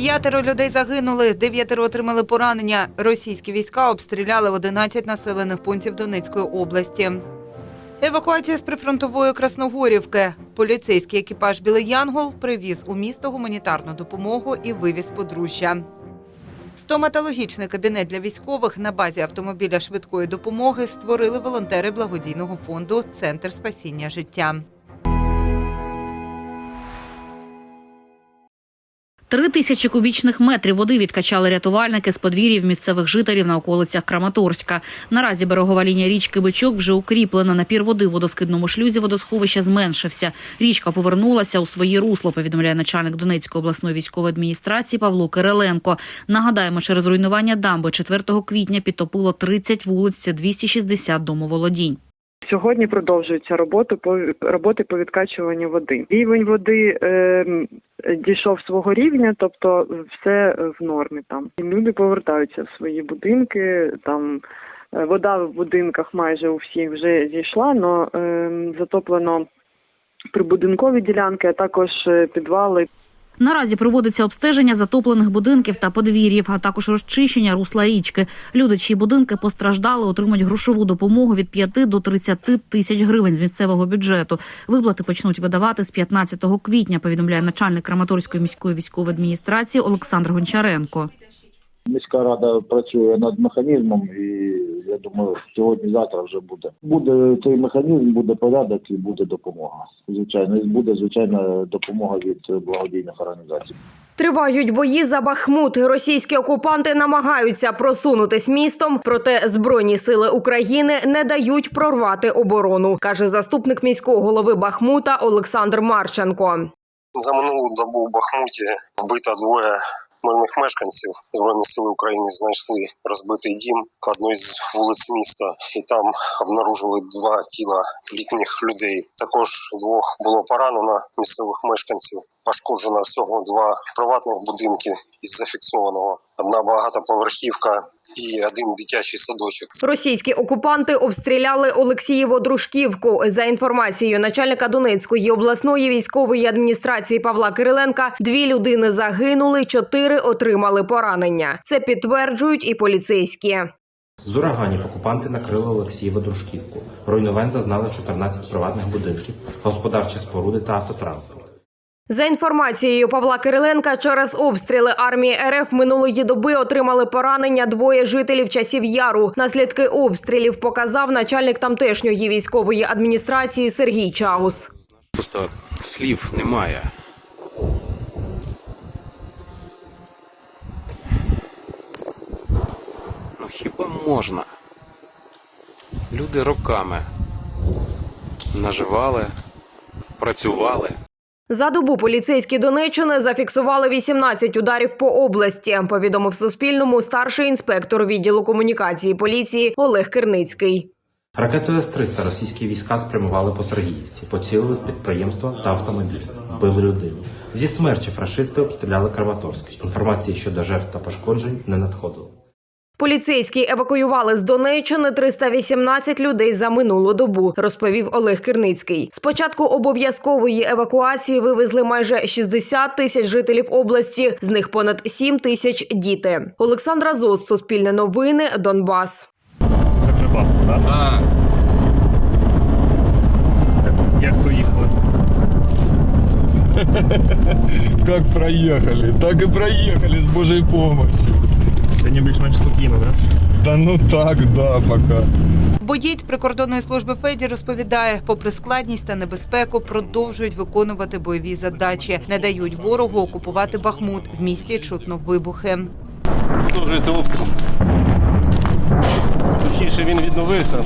П'ятеро людей загинули, дев'ятеро отримали поранення. Російські війська обстріляли 11 населених пунктів Донецької області. Евакуація з прифронтової Красногорівки. Поліцейський екіпаж Білий Янгол привіз у місто гуманітарну допомогу і вивіз подружжя. Стоматологічний кабінет для військових на базі автомобіля швидкої допомоги створили волонтери благодійного фонду Центр спасіння життя. Три тисячі кубічних метрів води відкачали рятувальники з подвір'їв місцевих жителів на околицях Краматорська. Наразі берегова лінія річки Бичок вже укріплена. Напір води в водоскидному шлюзі водосховища зменшився. Річка повернулася у своє русло. Повідомляє начальник Донецької обласної військової адміністрації Павло Кириленко. Нагадаємо, через руйнування дамби 4 квітня підтопило 30 вулиць, це 260 домоволодінь. Сьогодні продовжуються роботи по роботи по відкачуванню води. Рівень води е, дійшов свого рівня, тобто все в нормі там. І люди повертаються в свої будинки. Там е, вода в будинках майже у всіх вже зійшла, але е, затоплено прибудинкові ділянки, а також е, підвали. Наразі проводиться обстеження затоплених будинків та подвір'їв, а також розчищення русла річки. Люди, чиї будинки постраждали, отримують грошову допомогу від 5 до 30 тисяч гривень з місцевого бюджету. Виплати почнуть видавати з 15 квітня. Повідомляє начальник Краматорської міської військової адміністрації Олександр Гончаренко. Міська рада працює над механізмом, і я думаю, сьогодні-завтра вже буде. Буде цей механізм, буде порядок і буде допомога. Звичайно, і буде звичайна допомога від благодійних організацій. Тривають бої за Бахмут. Російські окупанти намагаються просунутись містом, проте збройні сили України не дають прорвати оборону, каже заступник міського голови Бахмута Олександр Марченко. За минулу добу в Бахмуті вбито двоє мирних мешканців. Збройні сили України знайшли розбитий дім одної з вулиць міста, і там обнаружили два тіла літніх людей. Також двох було поранено місцевих мешканців. Пошкоджено всього два приватних будинки із зафіксованого. Одна багатоповерхівка і один дитячий садочок. Російські окупанти обстріляли Олексієво Дружківку. За інформацією начальника Донецької обласної військової адміністрації Павла Кириленка, дві людини загинули, чотири отримали поранення. Це підтверджують і поліцейські. З ураганів окупанти накрили Олексієву Дружківку. Руйнувань зазнали 14 приватних будинків, господарчі споруди та автотранспорт. За інформацією Павла Кириленка, через обстріли армії РФ минулої доби отримали поранення двоє жителів часів яру. Наслідки обстрілів показав начальник тамтешньої військової адміністрації Сергій Чаус. Просто слів немає. Хіба можна? Люди роками наживали, працювали. За добу поліцейські Донеччини зафіксували 18 ударів по області. Повідомив Суспільному старший інспектор відділу комунікації поліції Олег Кирницький. Ракетою С-300 російські війська спрямували по Сергіївці, поцілили в підприємство та автомобіль, вбили людину. Зі смерчі фашисти обстріляли Краматорськ. Інформації щодо жертв та пошкоджень не надходило. Поліцейські евакуювали з Донеччини 318 людей за минулу добу, розповів Олег Кирницький. Спочатку обов'язкової евакуації вивезли майже 60 тисяч жителів області, з них понад 7 тисяч діти. Олександра Зос, Суспільне новини, Донбас. Це вже бабку, так? Так. Як проїхали? Как проехали, так и проехали с Божьей помощью. Сьогодні більш-менш спокійно, да? Та ну так, да, пока. Боєць прикордонної служби Феді розповідає, попри складність та небезпеку, продовжують виконувати бойові задачі, не дають ворогу окупувати Бахмут. В місті чутно вибухи. Продовжується обстріл. Точніше він відновився.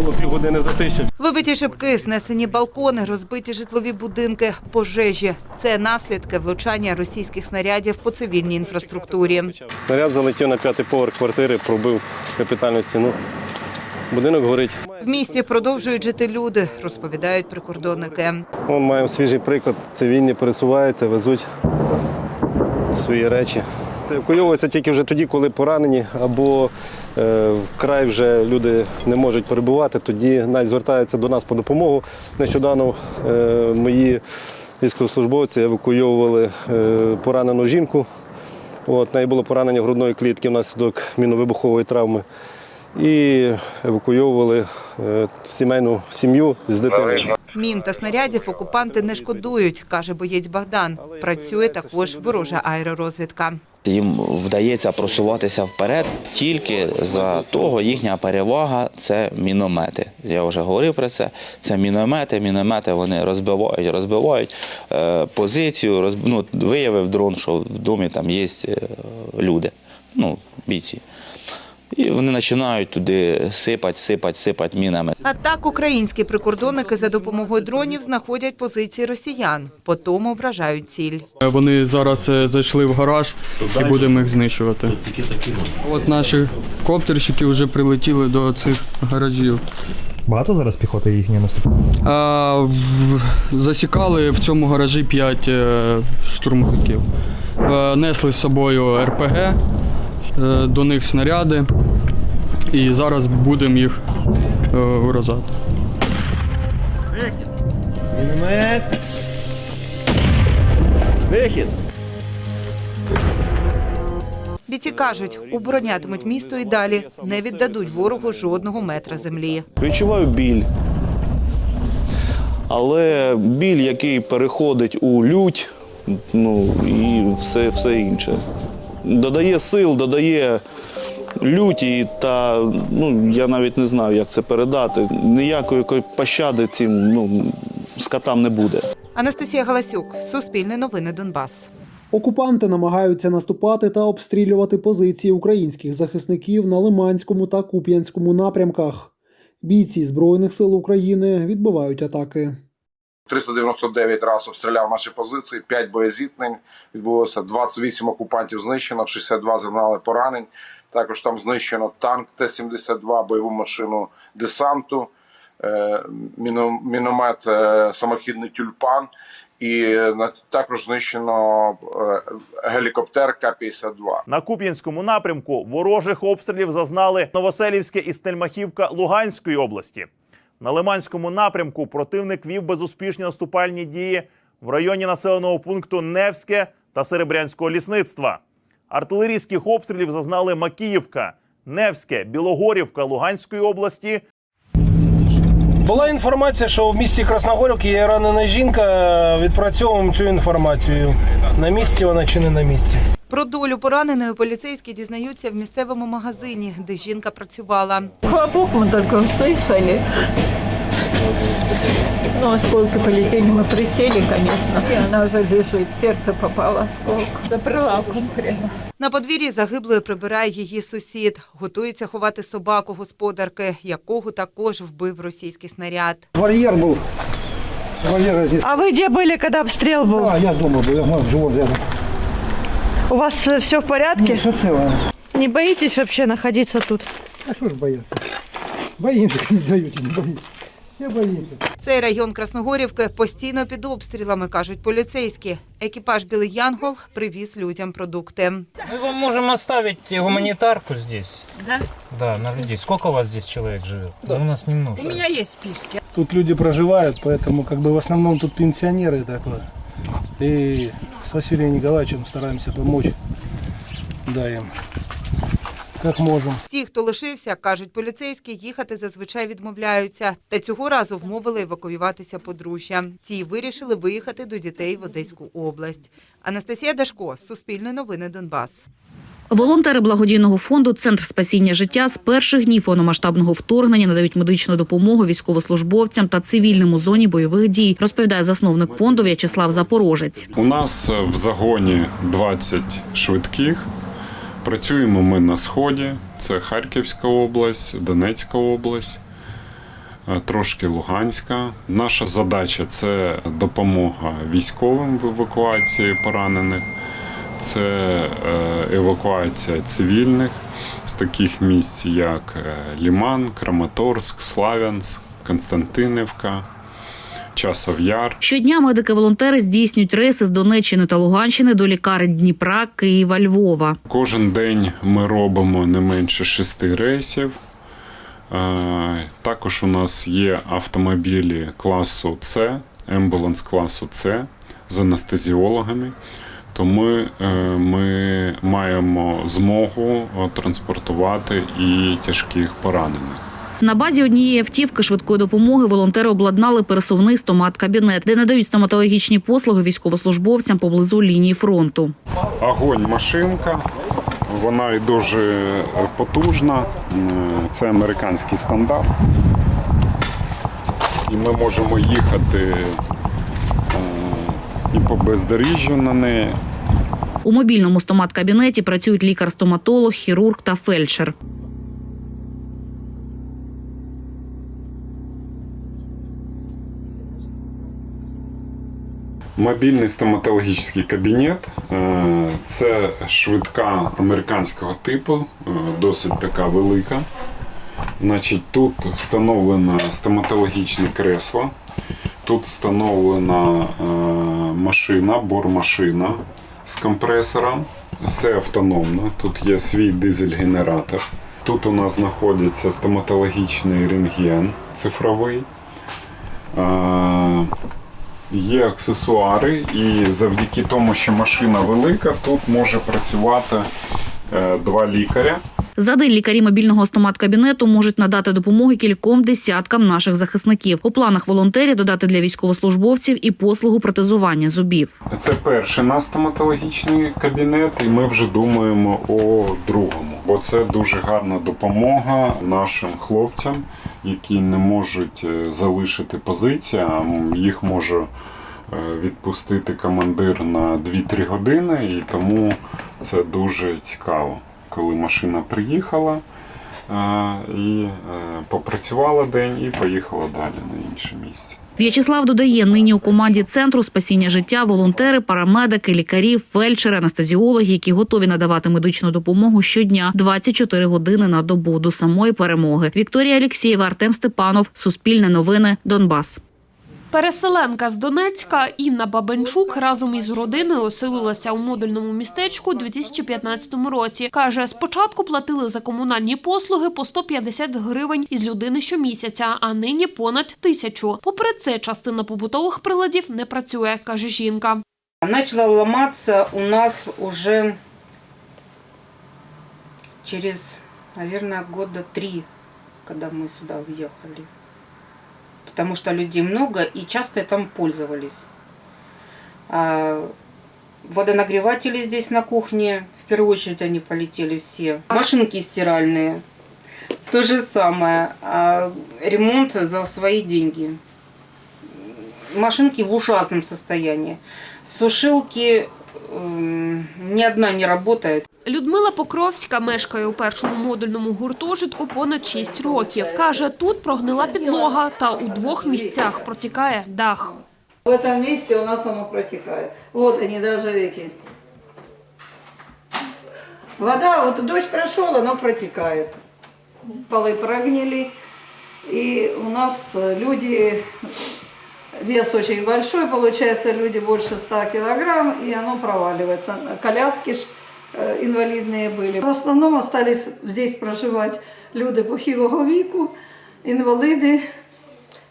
Було півгодини затиші. Вибиті шибки, знесені балкони, розбиті житлові будинки, пожежі. Це наслідки влучання російських снарядів по цивільній інфраструктурі. Снаряд залетів на п'ятий поверх квартири, пробив капітальну стіну. Будинок горить. В місті продовжують жити люди, розповідають прикордонники. Ми маємо свіжий приклад. Цивільні пересуваються, везуть свої речі. Це евакуйовується тільки вже тоді, коли поранені, або е, вкрай вже люди не можуть перебувати, тоді навіть звертаються до нас по допомогу. Нещодавно е, мої військовослужбовці евакуйовували е, поранену жінку От, неї було поранення грудної клітки внаслідок міновибухової травми. І евакуйовували сімейну сім'ю з дитиною. Мін та снарядів окупанти не шкодують, каже боєць Богдан. Працює також ворожа аеророзвідка. Їм вдається просуватися вперед тільки за того їхня перевага це міномети. Я вже говорив про це. Це міномети. Міномети вони розбивають, розбивають е, позицію. Розб... Ну, виявив дрон, що в домі там є е, люди, ну, бійці. І вони починають туди сипати, сипати, сипати мінами. А так українські прикордонники за допомогою дронів знаходять позиції росіян, потому вражають ціль. Вони зараз е, зайшли в гараж і будемо їх знищувати. От наші коптерщики вже прилетіли до цих гаражів. Багато зараз піхоти їхньої наступає? Засікали в цьому гаражі 5 штурмовиків. Е, несли з собою РПГ, е, до них снаряди. І зараз будемо їх е, виразати. Бійці кажуть, оборонятимуть місто і далі, не віддадуть ворогу жодного метра землі. Відчуваю біль. Але біль, який переходить у лють, ну і все, все інше. Додає сил, додає люті, та ну, я навіть не знаю, як це передати. Ніякої пощади цим ну, скотам не буде. Анастасія Галасюк, Суспільне новини Донбас. Окупанти намагаються наступати та обстрілювати позиції українських захисників на Лиманському та Куп'янському напрямках. Бійці Збройних сил України відбивають атаки. 399 разів обстріляв наші позиції, 5 боєзіткнень відбулося, 28 окупантів знищено, 62 зазнали поранень. Також там знищено танк Т-72, бойову машину десанту, е, міно- міномет е, самохідний тюльпан. І е, також знищено гелікоптер К-52. На Куп'янському напрямку ворожих обстрілів зазнали Новоселівське і Стельмахівка Луганської області. На Лиманському напрямку противник вів безуспішні наступальні дії в районі населеного пункту Невське та Серебрянського лісництва. Артилерійських обстрілів зазнали Макіївка, Невське, Білогорівка Луганської області Була інформація, що в місті Красногорівки є ранена жінка. Відпрацьовуємо цю інформацію. На місці вона чи не на місці. Про долю пораненої поліцейські дізнаються в місцевому магазині, де жінка працювала. Хлопок мы только услышали. Ну, осколки полетели, мы присели, конечно. И она уже лежит, в сердце попало осколок. За прилавком прямо. На подвір'ї загиблої прибирає її сусід. Готується ховати собаку господарки, якого також вбив російський снаряд. Вольєр був. Вольєр здесь. А вы где были, когда обстрел был? А, я дома был, я мой живот рядом. У вас все в порядке? Все целое. Не боитесь вообще находиться тут? А що ж бояться? Боїмося, не дають, не боїться. Все боїться. Цей район Красногорівки постійно під обстрілами, кажуть поліцейські. Екіпаж Білий Янгол привіз людям продукти. Мы вам можем оставить гуманитарку здесь. Да? Да, на людей. Сколько у вас здесь человек живет? Ну, у нас немножко. есть списки. Тут люди проживают, поэтому как бы в основном тут пенсионеры такое. И с Василием Николаевичем стараемся помочь. Да, им. Как можем. Ті, хто лишився, кажуть поліцейські, їхати зазвичай відмовляються. Та цього разу вмовили евакуюватися подружжя. Ті вирішили виїхати до дітей в Одеську область. Анастасія Дашко, Суспільне новини Донбас. Волонтери благодійного фонду Центр спасіння життя з перших днів повномасштабного вторгнення надають медичну допомогу військовослужбовцям та цивільним у зоні бойових дій, розповідає засновник фонду В'ячеслав Запорожець. У нас в загоні 20 швидких. Працюємо ми на сході. Це Харківська область, Донецька область, е, трошки Луганська. Наша задача це допомога військовим в евакуації поранених, це е, евакуація цивільних з таких місць, як е, Ліман, Краматорськ, Славянськ, Константинівка, Часов Яр. Щодня медики-волонтери здійснюють рейси з Донеччини та Луганщини до лікарень Дніпра, Києва, Львова. Кожен день ми робимо не менше шести рейсів. Е, Також у нас є автомобілі класу С, ембуланс класу С з анестезіологами. Ми, е, ми маємо змогу е, транспортувати і тяжких поранених. На базі однієї автівки швидкої допомоги волонтери обладнали пересувний стомат-кабінет, де надають стоматологічні послуги військовослужбовцям поблизу лінії фронту. Огонь машинка. Вона і дуже потужна. Е, Це американський стандарт. І ми можемо їхати і по бездоріжжю на неї. У мобільному стомат-кабінеті працюють лікар-стоматолог, хірург та фельдшер. Мобільний стоматологічний кабінет е, це швидка американського типу, е, досить така велика. Значить, тут встановлено стоматологічне кресло, тут встановлена е, машина, бормашина з компресором. Все автономно. Тут є свій дизель-генератор. Тут у нас знаходиться стоматологічний рентген цифровий. Є аксесуари, і завдяки тому, що машина велика, тут може працювати е, два лікаря. За день лікарі мобільного стомат-кабінету можуть надати допомоги кільком десяткам наших захисників. У планах волонтерів додати для військовослужбовців і послугу протезування зубів. Це перший наш стоматологічний кабінет, і ми вже думаємо о другому, бо це дуже гарна допомога нашим хлопцям, які не можуть е, залишити позиції, а їх може е, відпустити командир на 2-3 години, і тому це дуже цікаво, коли машина приїхала. е, І е, попрацювала день і поїхала далі на інше місце. В'ячеслав додає, нині у команді центру спасіння життя волонтери, парамедики, лікарі, фельдшери, анестезіологи, які готові надавати медичну допомогу щодня 24 години на добу до самої перемоги. Вікторія Алєксєєва, Артем Степанов, Суспільне новини, Донбас. Переселенка з Донецька Інна Бабенчук разом із родиною оселилася у модульному містечку у 2015 році. Каже, спочатку платили за комунальні послуги по 150 гривень із людини щомісяця, а нині понад тисячу. Попри це, частина побутових приладів не працює, каже жінка. Начала ломаться у нас уже через, наверное, года три, когда мы сюда въехали. Потому что людей много и часто там пользовались. А водонагреватели здесь на кухне, в первую очередь они полетели все. Машинки стиральные, то же самое. А ремонт за свои деньги. Машинки в ужасном состоянии. Сушилки ни одна не работает. Людмила Покровська мешкає у першому модульному гуртожитку понад 6 років. Каже, тут прогнила підлога та у двох місцях протікає дах. В этом месте у нас оно протекает. Вот они даже эти. Вода, вот дождь прошел, оно протекает. Полы прогнили. И у нас э, люди, вес очень большой, получается, люди больше 100 килограмм, и оно проваливается. Коляски ж, э, инвалидные были. В основном остались здесь проживать люди похилого віку, інвалиди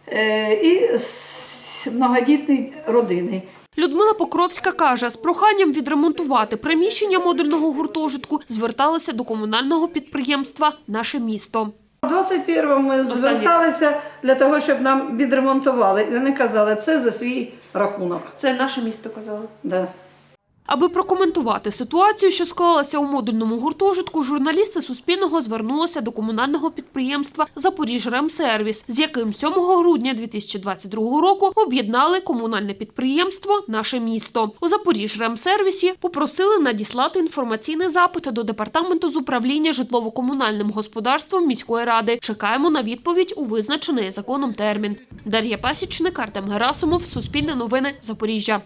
е, і с- многодітні родини. Людмила Покровська каже, з проханням відремонтувати приміщення модульного гуртожитку зверталася до комунального підприємства Наше місто. У 21-му ми зверталися для того, щоб нам відремонтували. І вони казали, це за свій рахунок. Це наше місто казали. Да. Аби прокоментувати ситуацію, що склалася у модульному гуртожитку, журналісти Суспільного звернулися до комунального підприємства «Запоріжремсервіс», з яким 7 грудня 2022 року об'єднали комунальне підприємство «Наше місто». У «Запоріжремсервісі» попросили надіслати інформаційний запит до департаменту з управління житлово-комунальним господарством міської ради. Чекаємо на відповідь у визначений законом термін. Дар'я Пасічник, Артем Герасимов, Суспільне новини, Запоріжжя.